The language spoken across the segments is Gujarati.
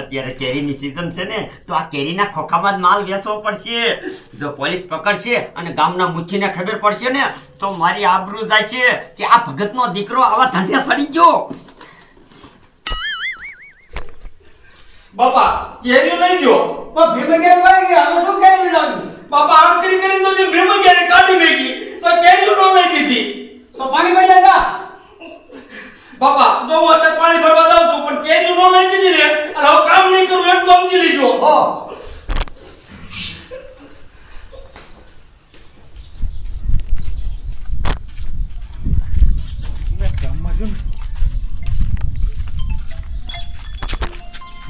અત્યારે કેરીની સીઝન છે ને તો આ કેરીના ખોખામાં જ માલ વેચવો પડશે. જો પોલીસ પકડશે અને ગામના મુચ્છીને ખબર પડશે ને તો મારી આબરૂ જાય છે કે આ ભગતનો દીકરો આવા ધંધે સડી ગયો. બાપા કેરી લઈ ગયો? પણ ભીમે ઘેર વાઈ ગયા હવે શું કેરી લાવવી બાપા આમ કરી કરીને તો જે ભીમે કેરી કાઢી મેકી તો કેરી નો લઈ દીધી. તો પાણી ભરી જાય બાપા જો હું અત્યારે પાણી ભરવા જાઉં છું પણ કેરીઓ નો લઈ જજે ને અને હવે કામ નહીં કરું એટલું સમજી લીધો હો.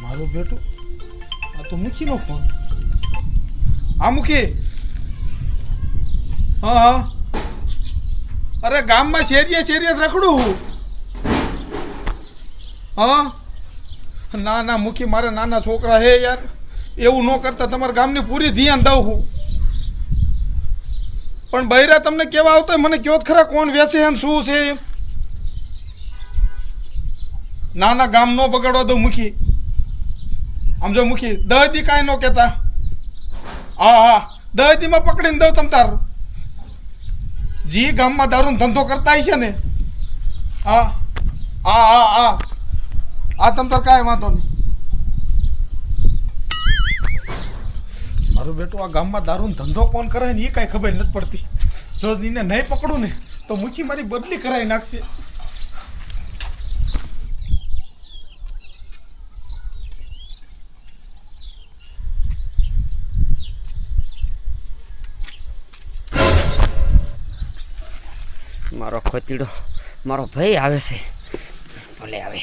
મારું બેટું આ તો મૂકીનો ફોન. હા મુખી. હા હા. અરે ગામમાં શેરીએ શેરીએ રખડું હું. હા? ના ના મુખી મારે નાના છોકરા હે યાર. એવું ન કરતા તમારા ગામની પૂરી ધ્યાન દઉં હું. પણ બૈરા તમને કેવા આવતા? મને કયો જ ખરા કોણ વેચે એમ શું છે ના ના ગામ નો બગાડવા દઉં મુખી આમ જો મુખી દહદી કાંઈ ન કહેતા. હા હા, દહદીમાં પકડીને દઉં તમ તાર. જી, ગામમાં દારૂનો ધંધો કરતા છે ને? હા હા હા હા. આ તમ તાર કાંઈ વાંધો નહીં. મારું બેટું આ ગામમાં દારૂનો ધંધો કોણ કરે ને એ કાંઈ ખબર નથી પડતી. જો એને નહીં પકડું ને તો મુખી મારી બદલી કરાવી નાખશે. મારો ખોતીડો, મારો ભાઈ આવે છે. ભલે આવે.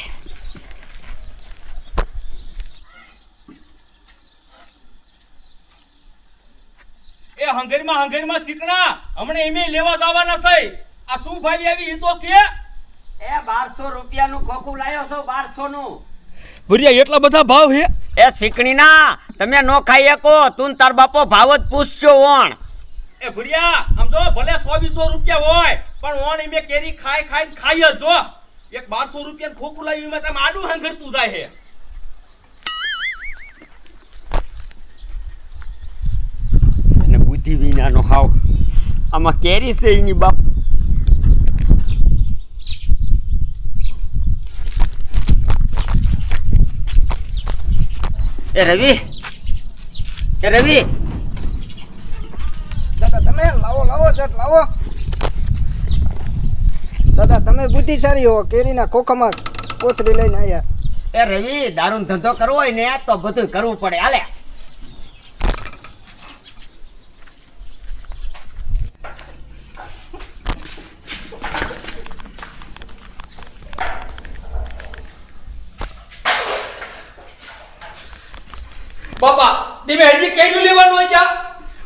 હંગેરમાં હંગેરમાં શીખણા હમણે એમે લેવા જવાના છે આ શું ભાઈ આવી એ તો કે? એ બારસો રૂપિયાનું ખોખું લાયો છો બારસો નું ભુરિયા એટલા બધા ભાવ હે? એ શીકણીના તમે નો ખાઈ શકો તું તાર બાપો ભાવ જ પૂછશો ઓણ. એ ભુરિયા આમ જો ભલે સો વીસો રૂપિયા હોય પણ ઓણ એમે કેરી ખાઈ ખાઈ ખાઈ જ જો. એક બારસો રૂપિયા ખોખું લાવી એમાં તમે આડું હંગરતું જાય હે અને બુદ્ધિ વિનાનો હાવ. આમાં કેરી છે એની બાપ. એ રવિ. એ રવિ. દાદા તમે લાવો લાવો ચટ લાવો. દાદા તમે બુદ્ધિશાળી હો કેરીના ખોખામાં કોથળી લઈને આવ્યા એ રવિ દારૂ ધંધો કરવો હોય ને તો બધું કરવું પડે. હાલે. બાપા હજી કેરીઓ લેવાનું જા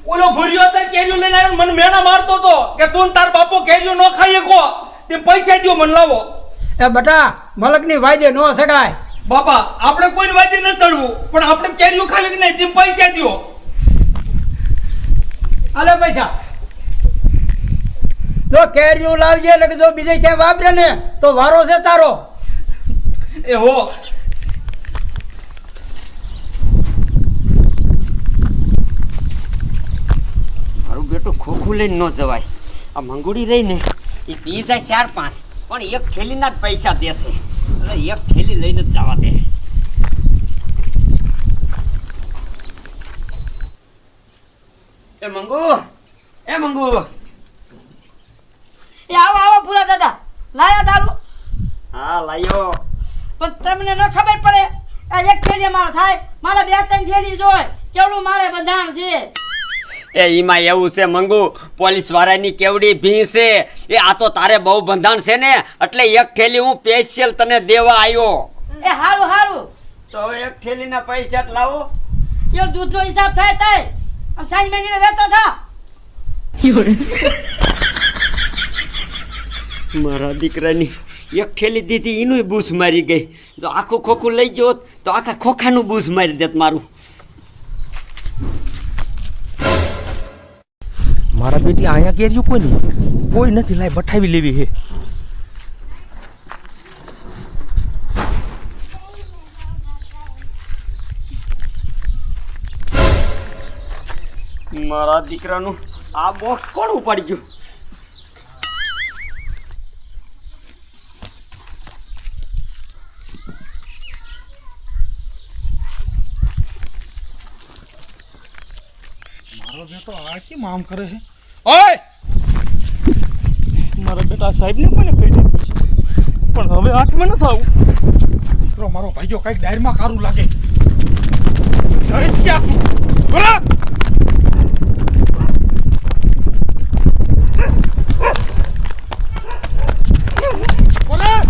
ઓલો ભૂર્યો તર કેરીઓ લઈને આવ્યો મને મેણા મારતો તો કે તું તાર બાપો કેરીઓ ન ખાઈ કો તે પૈસા દો મને લાવો. એ બટા મલકની વાજે નો સગાય. બાપા આપણે કોઈ વાતે ન ચડવું પણ આપણે કેરીઓ ખાવી કે નહીં તેમ પૈસા દ્યો. આલે પૈસા. જો કેરીઓ લાવજે એટલે જો બીજે ક્યાંય વાપરે ને તો વારો છે તારો. એ હો મારું બેટું ખોખું લઈને ન જવાય. આ મંગુડી રહી ને એ પી જાય ચાર પાંચ. પણ એક થેલીના જ પૈસા દેશે. એટલે એક થેલી લઈને જ જવા દે. એ મંગુ એ મંગુ. એ આવો આવો પૂરા દાદા. લાયા દારૂ. હા લાયો. પણ તમને ન ખબર પડે આ એક થેલી મારા થાય. મારે બે ત્રણ થેલી જોય કેવડું મારે બંધાણ છે? એ એમાં એવું છે મંગુ પોલીસ વાળાની કેવડી ભી છે. એ આ તો તારે બહુ બંધાણ છે ને એટલે એક થેલી હું સ્પેશિયલ તને દેવા આવ્યો એ હારું હારું. તો હવે એક થેલીના પૈસા જ લાવો. યો દૂધનો હિસાબ થાય થાય આમ સાંજ મહિને વેતો થા. મારા દીકરાની એક થેલી દીધી એનું બૂસ મારી ગઈ. જો આખું ખોખું લઈ ગયો તો આખા ખોખાનું બૂસ મારી દેત મારું. બેટી અહીંયા કેરીઓ કોઈ નહીં કોઈ નથી લાઈ બઠાવી લેવી હે. મારા દીકરાનું આ બોક્સ કોણ ઉપાડી ગયું? મારો બેટો આ કેમ આમ કરે છે? ઓય! મારા બેટા સાહેબને પણ કહી દીધું છે. પણ હવે હાથમાં નથી થાવું દીકરો મારો ભાઈઓ કંઈક ડાયરમાં કારું લાગે. જઈશ ક્યાં બોલા બોલા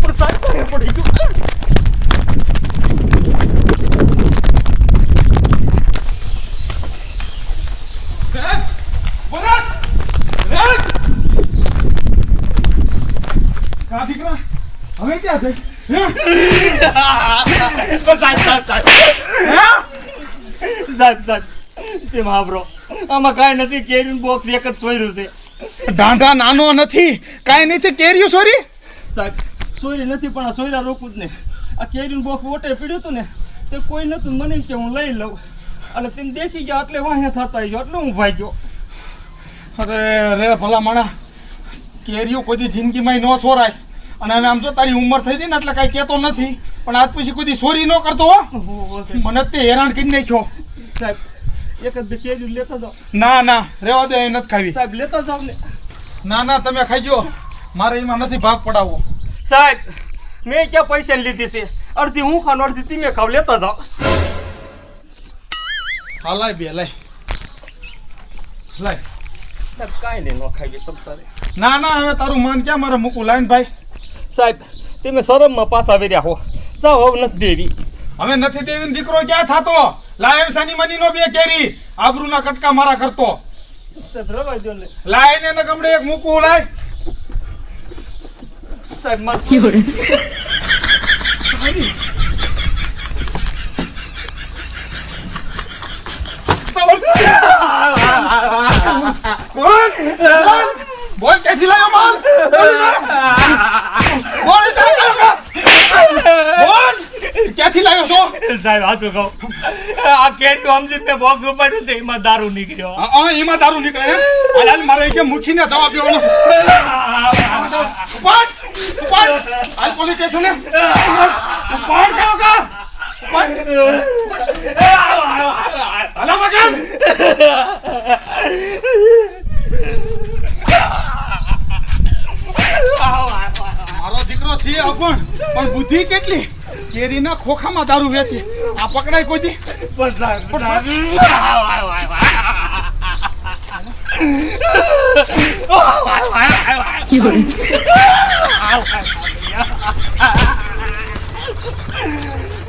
પણ સાહેબ કોને પડી ગયું રેજ! બોલા! રેજ! કા દીકરા હવે ક્યાં થઈ? તે મહાબરો આમાં કાંઈ નથી કેરીનું બોક્સ એક જ ચોર્યું છે. ડાંઢા નાનો નથી. કાંઈ નથી કેર્યું સોરી? સાહેબ સોરી નથી પણ આ સોયરા રોકું જ ને આ કેરીનું બોક્સ ઓટે પીડ્યું હતું ને તે કોઈ નતું મને કે હું લઈ લઉં. અને તેને દેખી ગયા એટલે વાહ્યા થતા ગયો એટલે હું ભાગ્યો. અરે રે ભલા માણા કેરીઓ કોઈ જિંદગીમાં ન સોરાય. અને આમ તો તારી ઉંમર થઈ ગઈ ને એટલે કાંઈ કહેતો નથી. પણ આજ પછી કોઈ સોરી ન કરતો હો. મને જ તે હેરાન કરી નાખ્યો. સાહેબ એક જ બે કેરી લેતા જાઓ. ના ના રેવા દે નથી ખાવી. સાહેબ લેતો જાઓ ને. ના ના તમે ખાઈજો મારે એમાં નથી ભાગ પડાવવો. સાહેબ મેં ક્યાં પૈસા લીધી છે? અડધી હું ખાను અડધી તમે ખાવ લેતા જાઓ. હા લાય બે લાય. લાય. સાહેબ કાંઈ નહીં ન ખાઈ સત્તારે ના ના હવે તારું માન ક્યાં મારે મૂકું લાઈન ભાઈ. સાહેબ તમે શરમમાં પાછા આવી રહ્યા હો. જાઓ હવે નથી દેવી. હવે નથી દેવીને દીકરો ક્યાં થાતો? લાય સાની મની નો બે કેરી. આબરૂના કટકા મારા કરતો. સાહેબ રવાઈ દો ને. લાય ને ગમડે એક મૂકું લાય. સાહેબ મારે કોણ? બોલ બોલ ક્યાંથી લાયો માલ બોલ જા, જા. બોલ ક્યાંથી લાયો છો સાહેબ હાચું કહું આ કેરીઓ સમજી મેં બોક્સ ઉપાડ્યું તો એમાં દારૂ નીકળ્યો આ આ એમાં દારૂ નીકળે હે હાલ મારે કે મુખીને જવાબ દેવાનો. ઉપાડ ઉપાડ હાલ પોલીસ સ્ટેશને ઉપાડ ઉપાડ કેવો કા ઉપાડ હાલા મગન મારો દીકરો છે અપણ પણ બુદ્ધિ કેટલી કેરીના ખોખામાં દારૂ વેચી. આ પકડાય કોઈ દી પણ